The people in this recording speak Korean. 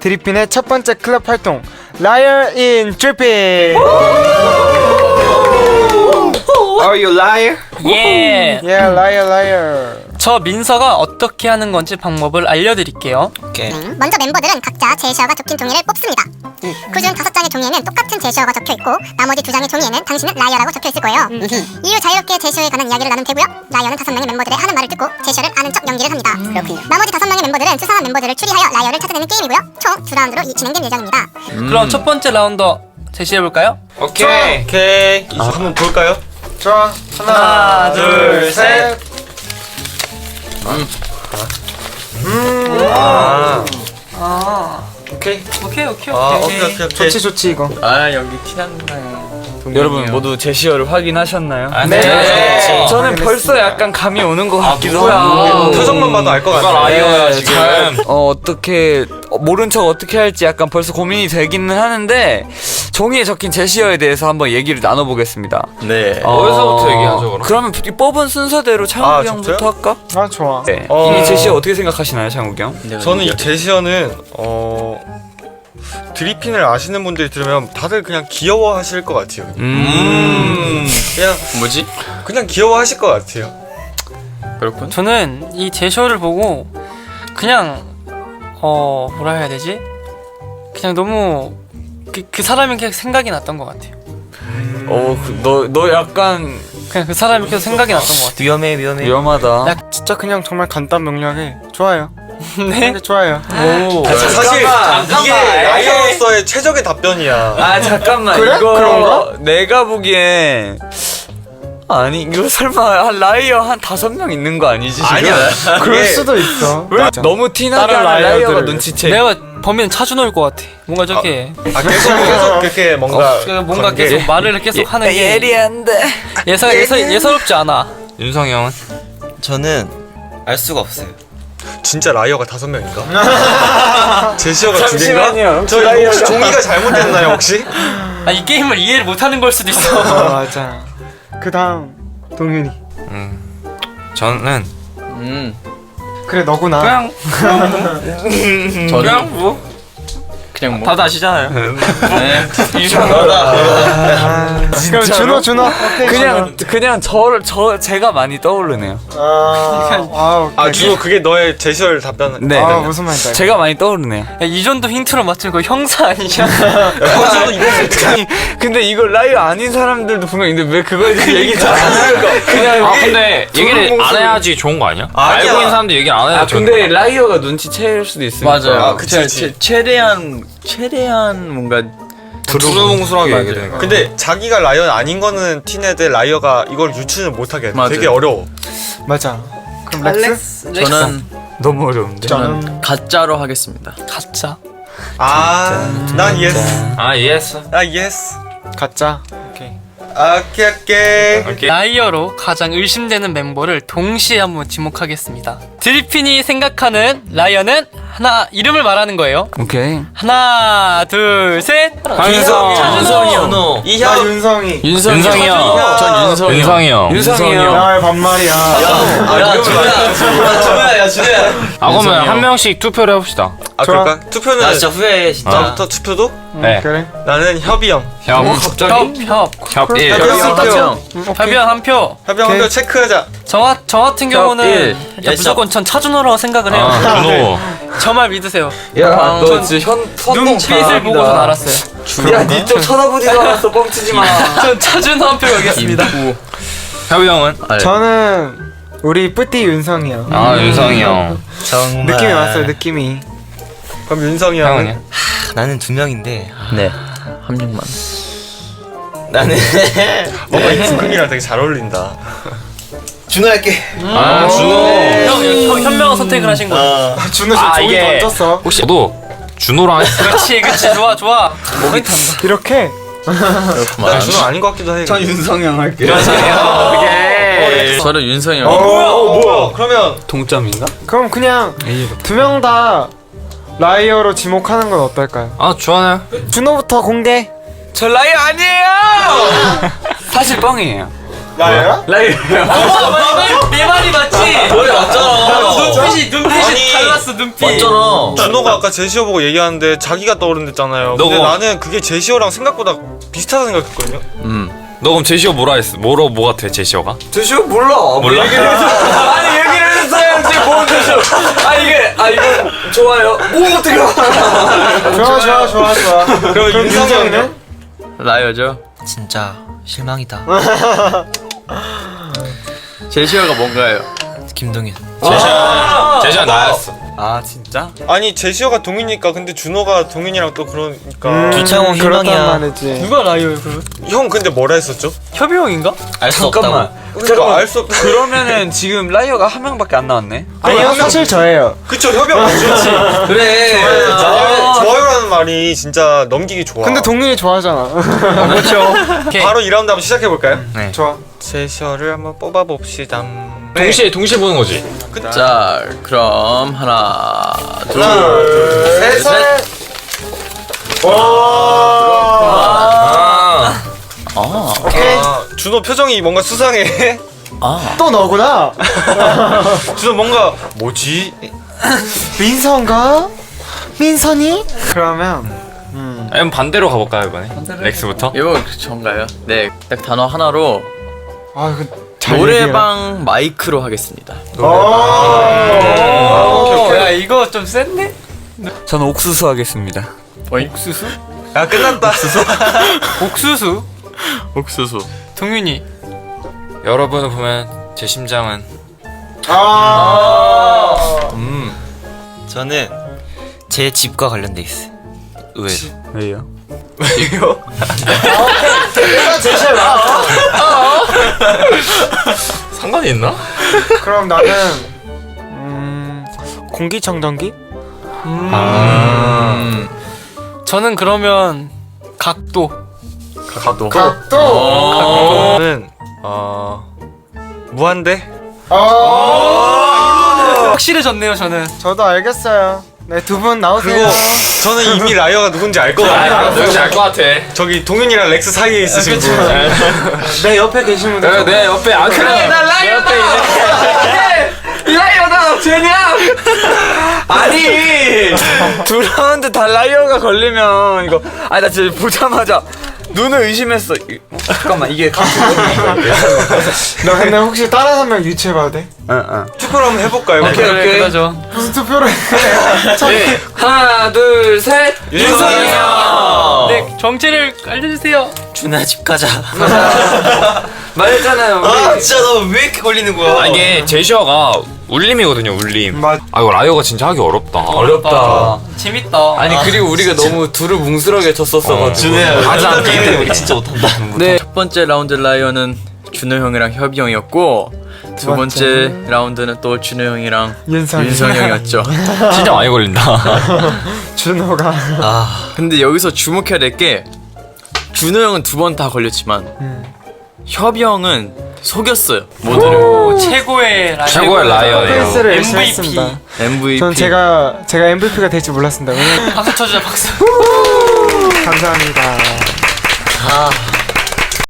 드리핀의 첫 번째 클럽 활동 Liar in Dripping Are you liar? 예. Yeah liar liar 저 민서가 어떻게 하는 건지 방법을 알려드릴게요. 오케이. 먼저 멤버들은 각자 제시어가 적힌 종이를 뽑습니다. 그중 다섯 장의 종이에는 똑같은 제시어가 적혀 있고 나머지 두 장의 종이에는 당신은 라이어라고 적혀 있을 거예요. 이후 자유롭게 제시어에 관한 이야기를 나누면 되고요. 라이어는 다섯 명의 멤버들의 하는 말을 듣고 제시어를 아는 척 연기를 합니다. 그렇군요. 나머지 다섯 명의 멤버들은 수상한 멤버들을 추리하여 라이어를 찾아내는 게임이고요. 총 두 라운드로 이- 진행될 예정입니다. 그럼 첫 번째 라운드 제시해 볼까요? 오케이. 오케이. 이제 한번 볼까요? 좋아 하나, 하나, 둘, 셋. 아. 오케이. 오케이, 오케이, 아, 오케이. 오케이, 오케이, 오케이. 좋지 좋지 이거 아 여기 티난다. 여러분 모두 제시어를 확인하셨나요? 아, 네. 네. 저는 벌써 약간 감이 오는 것 같기도 뭐야. 하고 표정만 봐도 알것 누가 같아. 라이어야 네, 지금. 잘, 어, 어떻게 어, 모른 척 어떻게 할지 약간 벌써 고민이 되기는 하는데 종이에 적힌 제시어에 대해서 한번 얘기를 나눠보겠습니다. 네. 어, 어디서부터 얘기하죠 그럼? 그러면 이 뽑은 순서대로 아, 창욱이 형부터 진짜요? 할까? 아 좋아 네. 어. 이 제시어 어떻게 생각하시나요, 창욱이 형? 저는 이 제시어는 어 드리핀을 아시는 분들이 들으면 다들 그냥 귀여워하실 것 같아요. 음. 그냥 뭐지? 그냥 귀여워하실 것 같아요. 그렇군. 저는 이 제시어를 보고 그냥 어 뭐라 해야 되지? 그냥 너무 그, 그 사람이 계속 생각이 났던 것 같아요. 어, 그, 너, 너 약간 그냥 그 사람이 계속 생각이 났던 것 같아요. 위험해 위험해. 위험하다. 야 진짜 그냥 정말 간단 명료하게 좋아요 네. 근데 좋아요 오. 아, 사실 잠깐만. 이게 라이어로서의 최적의 답변이야. 아 잠깐만 그래? 이거 그런가? 내가 보기엔 아니 이거 설마 한 라이어 한 다섯 명 있는 거 아니지 지금? 아니야. 그럴 수도 있어 왜 맞아. 너무 티나게 다른 하는 라이어가 라이어들을. 눈치채 내가 범인은 차준호일 것 같아. 뭔가 저렇게 아 계속 계속 그렇게 뭔가 그 뭔가 관계. 계속 말을 계속 하는 게 예리한데 예사 예사 예사롭지 않아. 윤성이 형은? 저는 알 수가 없어요. 진짜 라이어가 다섯 명인가? 제시어가 두 개인가? 잠시만요. 저 혹시 종이가 잘못됐나요 혹시? 아 이 게임을 이해를 못하는 걸 수도 있어. 아 맞아 그 다음 동윤이 저는 음, 그래 너구나 그냥 저는 그냥 뭐 그냥 뭐. 다들 아시잖아요. 네. 그럼 준호 준호 그냥 그냥 저를 저 제가 많이 떠오르네요. 아, 아, 아 주로 그게 너의 제시어를 답변. 네. 아 무슨 말인지. 제가 많이 떠오르네요. 야, 이 정도 힌트로 맞추는 거 형사 아니야? 아니, 근데 이거 라이어 아닌 사람들도 분명 있는데 왜 그거에 얘기 잘안 하는 거? 그냥 아 근데 얘기를 안 해야지 좋은 거 아니야? 알고 아니야. 있는 사람들 얘기를 안 해야 아 근데 라이어가 눈치챌 수도 있으니까. 맞아요. 아, 그치, 최- 그치. 최- 최대한 최대한 뭔가 두루뭉술하게 얘기되는 거. 근데 자기가 라이어 아닌 거는 티내데 라이어가 이걸 유추는 못하게. 맞아요. 되게 어려워. 맞아 그럼 렉스? 저는 너무 어려운데. 저는 가짜로 하겠습니다. 가짜. 아난 예스. 아 예스. 나 예스. 가짜 오케이 아, 오케이 오케이. 오케이. 라이어로 가장 의심되는 멤버를 동시에 한번 지목하겠습니다. 드리핀이 생각하는 라이어는 하나 이름을 말하는 거예요. 오케이. 하나, 둘, 셋. 윤성. 차준호. 윤호. 나 이형. 윤성이 윤성이 형. 전 윤성이. 윤성이 형. 윤성이 형. 야의 반말이야 야, 준호야, 준호야, 야, 준호야. 아 그러면 한 명씩 투표를 해봅시다. 아 좋아. 그럴까? 투표는 나 진짜 후회해, 진짜. 나부터 투표도? 네. 그래 나는 협이 형. 형. 협, 협. 협 1. 협이 형한 표. 형. 협의한 한 표. 협이 형한 표 체크하자. 저, 저 같은 경우는 일. 일단 야, 무조건 전 차준호라고 생각을 해요. 아 준호. 저 말 믿으세요. 야, 전너 진짜 현 선동 눈빛을 보고서 알았어요. 야, 니 좀 쳐다보지도 않았어. 뻥치지 마. 전 차준호 한 표 가겠습니다. 협이 형은? 저는 우리 뿌띠 윤성이요 아 윤성이 형. 정말. 느낌이 왔어요 느낌이 그럼 윤성이 형은? 형은요? 나는 두 명인데. 네. 한 명만. 나는 뭔가 이 느낌이랑 되게 잘 어울린다. 준호 할게. 아 준호. 형, 형, 현명한 선택을 하신 거죠. 준호 지금 아, 종이 이게- 던졌어 혹시 너도 준호랑? 그렇지, 그렇지, 좋아, 좋아. 이렇게 난 준호 아닌 것 같기도 해. 전 윤성이 형 할게요. 오케이. 저는 윤성이 어, 형. 뭐야? 어, 뭐야? 그러면 동점인가? 그럼 그냥 두 명 다 라이어로 지목하는 건 어떨까요? 아 좋아요. 준호부터 공개 저 라이어 아니에요! 사실 뻥이에요. 라이어야? 라이어예요. 내 말이 맞지? 머리 맞잖아. 눈빛이, 눈빛이 달랐어, 눈빛. 맞잖아. 준호가 아까 제시어 보고 얘기하는데 자기가 떠오른댔잖아요. 근데 너무- 나는 그게 제시어랑 생각보다 비슷하다 생각했거든요. 너 그럼 제시어 뭐라 했어? 뭐로 뭐가 돼 제시어가? 드시오 몰라. 몰라? 얘기를 해줘. 아니 얘기를 해줬어야지 뭐 드시오. 아 이게 아 이거 좋아요. 뭐 어떻게 좋아 좋아 좋아 좋아. 그럼 윤성이 형은? 라이어죠. 진짜 실망이다. 제시어가 뭔가요? 김동현. 제시어 제시어 나였어. 아 진짜? 아니 제시어가 동이니까 근데 준호가 동인이랑 또 그러니까 주창호 그렇단 희망이야. 말이지. 누가 라이어예요 그? 형 근데 뭐라 했었죠? 협이 형인가? 알수 잠깐만. 없다고. 그러니까 알수 없다. 그러면은 지금 라이어가 한 명밖에 안 나왔네. 아니요 사실 저예요. 그쵸 협영 맞죠? 그래. 좋아요, 말이 진짜 넘기기 좋아. 근데 동민이 좋아하잖아. 그렇죠. 오케이. 바로 2라운드 한번 시작해 볼까요? 네. 좋아. 제시어를 한번 뽑아 봅시다. 동시에 동시에 보는 거지. 자, 그럼 하나, 둘, 둘, 셋. 아. 아, 오케이. 아, 준호 표정이 뭔가 수상해. 아, 또 너구나. 준호 뭔가 뭐지? 민선가? 민선이? 그러면 아니면 반대로 가볼까요 이번에? 렉스부터? 이거 전가요? 네, 딱 단어 하나로 아 이거 잘 노래방 마이크로 하겠습니다. 야 이거 좀 센데? 저는 옥수수 하겠습니다. 옥수수? 야 끝났다. 옥수수? 옥수수. 동윤이. 여러분을 보면 제 심장은 아. 저는 제 집과 관련돼 있어. 의외로. 왜요? 제시어 나. 상관이 있나? 그럼 나는 음 공기청정기? 음. 저는 그러면 각도. 각도. 각도. 저는 어 무한대. 아. 확실해졌네요 저는. 저도 알겠어요. 네 두 분 나오세요. 그리고 저는 이미 라이어가 누군지 알 것 같아요. 누군지 알 것 같아. 저기 동윤이랑 렉스 사이에 있으신 분. 내 옆에 계신 분들. 내 옆에 아 그래 나 라이어다. 라이어다 쟤냐? 아니 두 라운드 다 라이어가 걸리면 이거 아니 나 진짜 보자마자 눈을 의심했어. 이- 어, 잠깐만 이게 같은 너 근데 혹시 다른 한 명 유치해봐도 돼? 응응. 투표를 한번 해볼까요? 오케이, 오케이. 무슨 투표를 해? 하나 둘 셋. 윤성이 형. 네 정체를 알려주세요. 준아 집 가자. 말했잖아요. 아 진짜 너왜 이렇게 걸리는 거야? 아 이게 제시어가 울림이거든요 울림. 맞. 아 이거 라이어가 진짜 하기 어렵다. 어렵다. 재밌다. 아니 그리고 우리가 너무 둘을 뭉스러게 쳤었어가지고. 준우야. 하지 않기 때문에 우리 진짜 못한다. 네, 첫 번째 라운드 라이어는 준호 형이랑 협이 형이었고 두 번째 라운드는 또 준호 형이랑 윤성이. 윤성 형이었죠. 진짜 많이 걸린다. 준호가. 아 근데 여기서 주목해야 될 게 준호 형은 두 번 다 걸렸지만 협이 형은 속였어요 모두를 오, 최고의 라이어. 최고의 열심히 MVP. 했습니다. MVP. 전 제가 제가 MVP가 될지 몰랐습니다. 왜냐면 박수 쳐주자 박수. 감사합니다. 아